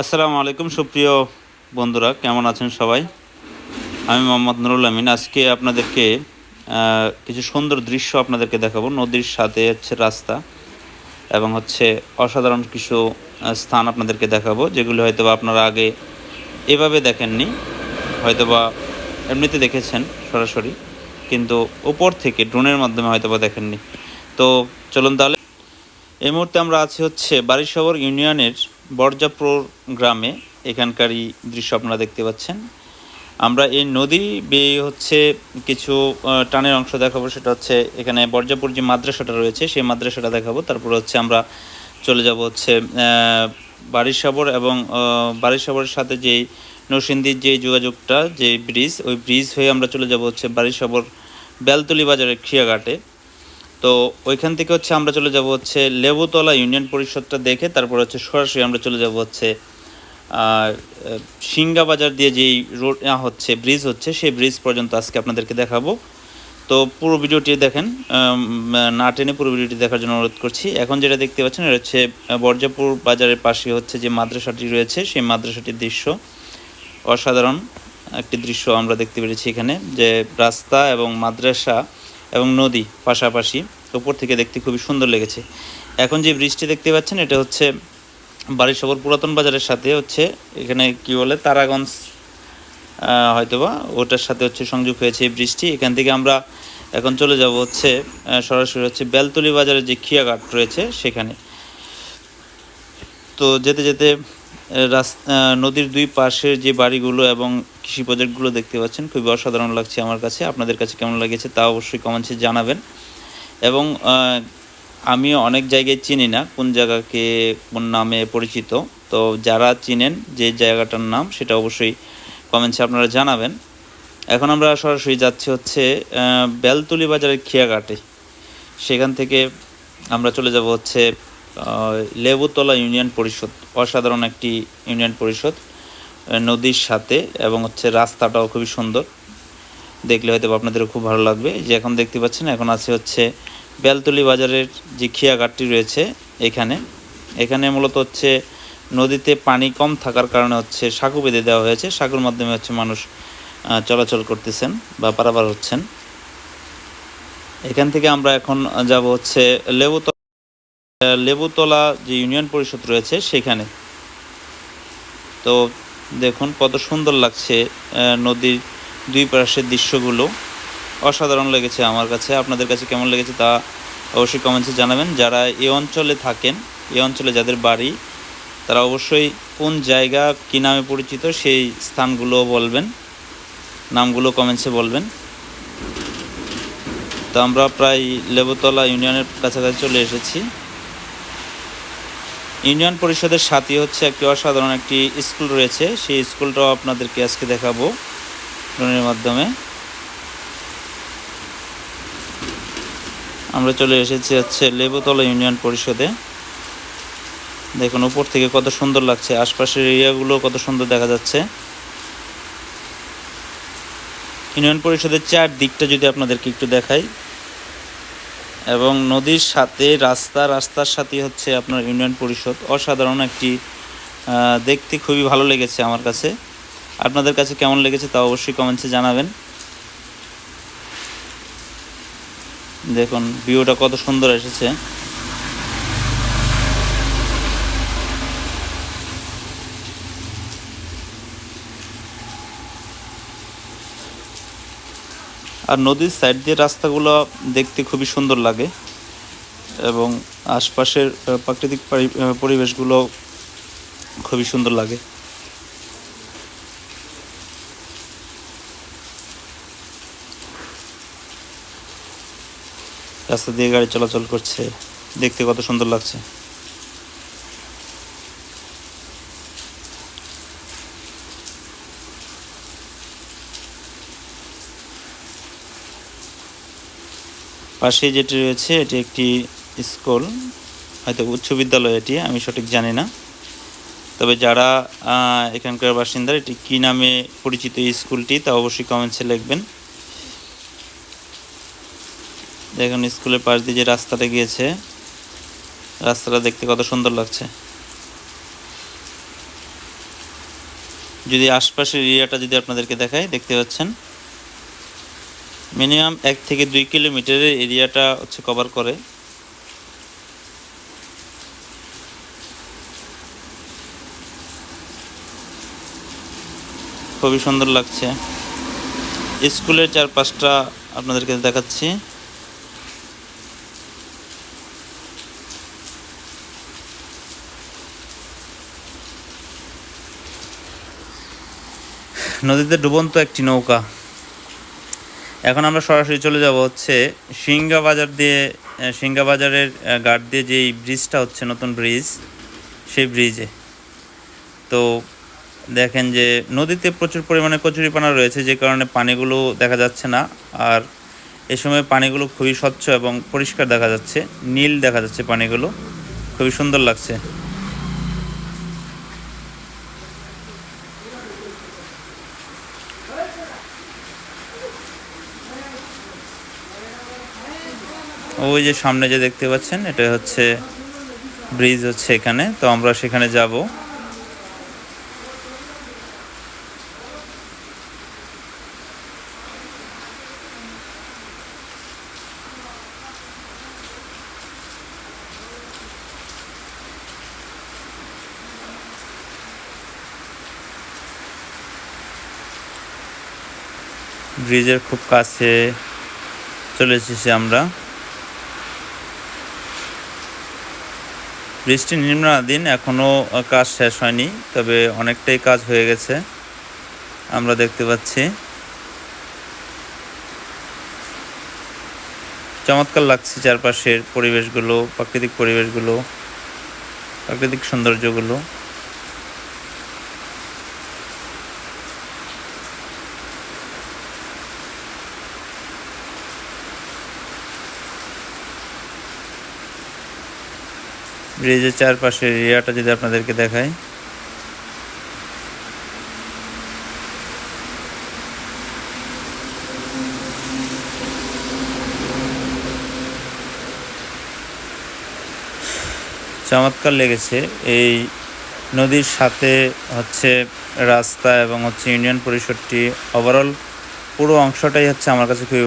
আসসালামু আলাইকুম, সুপ্রিয় বন্ধুরা, কেমন আছেন সবাই? আমি মোহাম্মদ নুরুল আমিন। আজকে আপনাদেরকে কিছু সুন্দর দৃশ্য আপনাদেরকে দেখাবো। নদীর সাথে হচ্ছে রাস্তা এবং হচ্ছে অসাধারণ কিছু স্থান আপনাদেরকে দেখাবো, যেগুলো হয়তো আপনারা আগে এভাবে দেখেননি, হয়তোবা এমনিতে দেখেছেন সরাসরি, কিন্তু ওপর থেকে ড্রোনের মাধ্যমে হয়তোবা দেখেননি। তো চলুন তাহলে, এই মুহূর্তে আমরা আছি হচ্ছে বারিশবর ইউনিয়নের বরজাপুর গ্রামে এখানকারই দৃশ্য আপনারা দেখতে পাচ্ছেন। আমরা এই নদী বেয়ে হচ্ছে কিছু টানের অংশ দেখাবো, সেটা হচ্ছে এখানে বরজাপুর যে মাদ্রাসাটা রয়েছে, সেই মাদ্রাসাটা দেখাবো। তারপর হচ্ছে আমরা চলে যাব হচ্ছে বারিশাবর এবং বারিশাবরের সাথে যেই নরসিংদীর যে যোগাযোগটা, যে ব্রিজ, ওই ব্রিজ হয়ে আমরা চলে যাব হচ্ছে বারিশাবর বেলতলি বাজারের খিয়াঘাটে। তো ওইখান থেকে হচ্ছে আমরা চলে যাব হচ্ছে লেবুতলা ইউনিয়ন পরিষদটা দেখে তারপর হচ্ছে সরাসরি আমরা চলে যাব হচ্ছে সিঙ্গা বাজার দিয়ে যেই রোড হচ্ছে ব্রিজ হচ্ছে, সেই ব্রিজ পর্যন্ত আজকে আপনাদেরকে দেখাবো। তো পুরো ভিডিওটি দেখেন না টেনে পুরো ভিডিওটি দেখার জন্য অনুরোধ করছি। এখন যেটা দেখতে পাচ্ছেন, এটা হচ্ছে বর্জাপুর বাজারের পাশে হচ্ছে যে মাদ্রাসাটি রয়েছে, সেই মাদ্রাসাটির দৃশ্য। অসাধারণ একটি দৃশ্য আমরা দেখতে পেরেছি এখানে, যে রাস্তা এবং মাদ্রাসা এবং নদী পাশাপাশি উপর থেকে দেখতে খুবই সুন্দর লেগেছে। এখন যে ব্রিজটি দেখতে পাচ্ছেন, এটা হচ্ছে বারিশবর পুরাতন বাজারের সাথে হচ্ছে, এখানে কি বলে, তারাগঞ্জ হয়তোবা ওটার সাথে হচ্ছে সংযোগ হয়েছে এই ব্রিজটি এখান থেকে আমরা এখন চলে যাব হচ্ছে সরাসরি হচ্ছে বেলতলি বাজারের যে খিয়াঘাট রয়েছে সেখানে। তো যেতে যেতে রাস্তা নদীর দুই পাশের যে বাড়িগুলো এবং কৃষি প্রজেক্টগুলো দেখতে পাচ্ছেন, খুবই অসাধারণ লাগছে আমার কাছে। আপনাদের কাছে কেমন লেগেছে তা অবশ্যই কমেন্টসে জানাবেন। এবং আমি অনেক জায়গায় চিনি না কোন জায়গাকে কোন নামে পরিচিত। তো যারা চিনেন যে জায়গাটার নাম, সেটা অবশ্যই কমেন্টসে আপনারা জানাবেন। এখন আমরা সরাসরি যাচ্ছি হচ্ছে বেলতলি বাজারের খিয়াঘাটে। সেখান থেকে আমরা চলে যাব হচ্ছে লেবুতলা ইউনিয়ন পরিষদ, অসাধারণ একটি ইউনিয়ন পরিষদ নদীর সাথে এবং হচ্ছে রাস্তাটাও খুবই সুন্দর। দেখলে হয়তো আপনাদেরও খুব ভালো লাগবে। যে এখন দেখতে পাচ্ছেন, এখন আছে হচ্ছে বেলতলি বাজারের যে খিয়াঘাটটি রয়েছে এখানে। এখানে মূলত হচ্ছে নদীতে পানি কম থাকার কারণে হচ্ছে সাঁকু বেঁধে দেওয়া হয়েছে। সাঁকুর মাধ্যমে হচ্ছে মানুষ চলাচল করতেছেন বা পারাবার হচ্ছেন। এখান থেকে আমরা এখন যাব হচ্ছে লেবুতলা লেবুতলা যে ইউনিয়ন পরিষদ রয়েছে সেখানে। তো দেখুন কত সুন্দর লাগছে নদীর দুই পাশের দৃশ্যগুলো। অসাধারণ লেগেছে আমার কাছে। আপনাদের কাছে কেমন লেগেছে তা অবশ্যই কমেন্টসে জানাবেন। যারা এই অঞ্চলে থাকেন এই অঞ্চলে যাদের বাড়ি, তারা অবশ্যই কোন জায়গা, কী নামে পরিচিত সেই স্থানগুলো বলবেন, নামগুলো কমেন্টসে বলবেন। তো আমরা প্রায় লেবুতলা ইউনিয়নের কাছাকাছি চলে এসেছি। ইউনিয়ন পরিষদের সাথে হচ্ছে একটি অসাধারণ একটি স্কুল রয়েছে। সেই স্কুলটাও আপনাদেরকে আজকে দেখাবো ড্রোনের মাধ্যমে। আমরা চলে এসেছি হচ্ছে লেবুতলা ইউনিয়ন পরিষদে। দেখুন, উপর থেকে কত সুন্দর লাগছে। আশপাশের এরিয়াগুলো কত সুন্দর দেখা যাচ্ছে। ইউনিয়ন পরিষদের চার দিকটা যদি আপনাদেরকে একটু দেখাই। এবং নদীর সাথে রাস্তা, রাস্তার সাথে হচ্ছে আপনার ইউনিয়ন পরিষদ। অসাধারণ একটি দেখতে খুবই ভালো লেগেছে আমার কাছে। আপনাদের কাছে কেমন লেগেছে তা অবশ্যই কমেন্টসে জানাবেন। দেখুন ভিউটা কত সুন্দর এসেছে। আর নদীর সাইড দিয়ে রাস্তাগুলো দেখতে খুবই সুন্দর লাগে এবং আশপাশের প্রাকৃতিক পরিবেশগুলো খুবই সুন্দর লাগে। রাস্তা দিয়ে গাড়ি চলাচল করছে, দেখতে কত সুন্দর লাগছে। পাশে যেটি রয়েছে, এটি একটি স্কুল। হয়তো উচ্চ বিদ্যালয় এটি, আমি সঠিক জানি না। তবে যারা এখানকার বাসিন্দা এটি কী নামে পরিচিত স্কুলটি, তা অবশ্যই কমেন্টসে লিখবেন। দেখুন, স্কুলের পাশ দিয়ে যে রাস্তাটা গিয়েছে, রাস্তাটা দেখতে কত সুন্দর লাগছে। যদি আশপাশের এরিয়াটা যদি আপনাদেরকে দেখাই, দেখতে পাচ্ছেন। মিনিমাম এক থেকে দুই কিলোমিটারের এরিয়াটা হচ্ছে কভার করে। খুবই সুন্দর লাগছে। স্কুলের চারপাশটা আপনাদেরকে দেখাচ্ছি। নদীতে ডুবন্ত একটি নৌকা। এখন আমরা সরাসরি চলে যাব হচ্ছে সিঙ্গা বাজার দিয়ে সিঙ্গা বাজারের ঘাট দিয়ে যে ব্রিজটা হচ্ছে, নতুন ব্রিজ সেই ব্রিজে তো দেখেন যে নদীতে প্রচুর পরিমাণে কচুরিপানা রয়েছে, যে কারণে পানিগুলো দেখা যাচ্ছে না। আর এ সময় পানিগুলো খুবই স্বচ্ছ এবং পরিষ্কার দেখা যাচ্ছে, নীল দেখা যাচ্ছে পানিগুলো। খুবই সুন্দর লাগছে। ওই যে সামনে যে দেখতে পাচ্ছেন এটা হচ্ছে ব্রিজ হচ্ছে এখানে। তো আমরা সেখানে যাব। ব্রিজের খুব কাছে চলে এসেছি আমরা। বৃষ্টি নিম্নাধীন এখনও কাজ শেষ হয়নি, তবে অনেকটাই কাজ হয়ে গেছে। আমরা দেখতে পাচ্ছি। চমৎকার লাগছে চারপাশের পরিবেশগুলো, প্রাকৃতিক পরিবেশগুলো, প্রাকৃতিক সৌন্দর্যগুলো। ব্রিজের চারপাশের এরিয়াটা যদি আপনাদেরকে দেখাই। চমৎকার লেগেছে। এই নদীর সাথে হচ্ছে রাস্তা এবং হচ্ছে ইউনিয়ন পরিষদটি ওভারঅল পুরো অংশটাই হচ্ছে আমার কাছে খুবই